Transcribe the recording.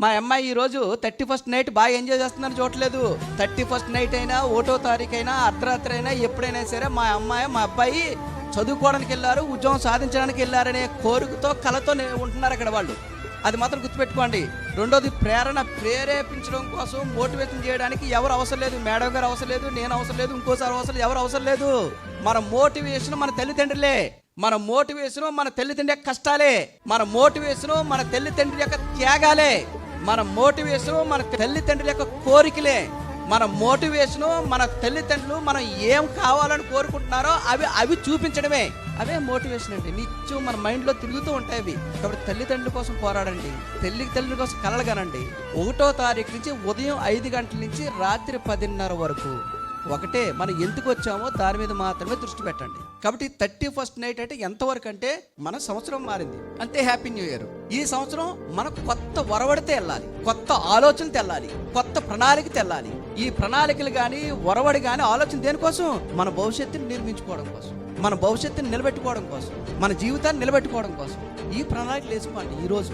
మా అమ్మాయి ఈరోజు థర్టీ ఫస్ట్ నైట్ బాగా ఎంజాయ్ చేస్తున్నారు చూడలేదు థర్టీ ఫస్ట్ నైట్ అయినా ఒకటో తారీఖు అయినా అర్ధరాత్రి అయినా ఎప్పుడైనా సరే మా అమ్మాయి మా అబ్బాయి చదువుకోవడానికి వెళ్ళారు ఉద్యోగం సాధించడానికి వెళ్ళారనే కోరికతో కలతో ఉంటున్నారు అక్కడ వాళ్ళు. అది మాత్రం గుర్తుపెట్టుకోండి. రెండోది ప్రేరణ ప్రేరేపించడం కోసం మోటివేషన్ చేయడానికి ఎవరు అవసరం లేదు. మేడం గారు అవసరం లేదు నేను అవసరం లేదు ఇంకోసారి అవసరం ఎవరు అవసరం లేదు. మన మోటివేషన్ మన తల్లిదండ్రులే. మన మోటివేషన్ మన తల్లిదండ్రి యొక్క కష్టాలే. మన మోటివేషన్ మన తల్లిదండ్రుల యొక్క త్యాగాలే. మన మోటివేషన్ మన తల్లిదండ్రుల యొక్క కోరికలే. మన మోటివేషను మన తల్లిదండ్రులు మనం ఏం కావాలని కోరుకుంటున్నారో అవి అవి చూపించడమే. అవే మోటివేషన్ అండి. నిత్యం మన మైండ్లో తిరుగుతూ ఉంటాయి అవి. కాబట్టి తల్లిదండ్రుల కోసం పోరాడండి. తల్లి తల్లి కోసం కలలుగానండి ఒకటో తారీఖు నుంచి ఉదయం ఐదు గంటల నుంచి రాత్రి పదిన్నర వరకు. ఒకటే మనం ఎందుకు వచ్చామో దాని మీద మాత్రమే దృష్టి పెట్టండి. కాబట్టి థర్టీ ఫస్ట్ నైట్ అంటే ఎంతవరకు అంటే మన సంవత్సరం మారింది. అంతే హ్యాపీ న్యూ ఇయర్. ఈ సంవత్సరం మనకు కొత్త వరవడితే వెళ్ళాలి. కొత్త ఆలోచన తెల్లాలి. కొత్త ప్రణాళిక తెల్లాలి. ఈ ప్రణాళికలు కానీ వరవడి కానీ ఆలోచన దేనికోసం? మన భవిష్యత్తుని నిర్మించుకోవడం కోసం. మన భవిష్యత్తుని నిలబెట్టుకోవడం కోసం. మన జీవితాన్ని నిలబెట్టుకోవడం కోసం. ఈ ప్రణాళికలు వేసుకోండి ఈ రోజు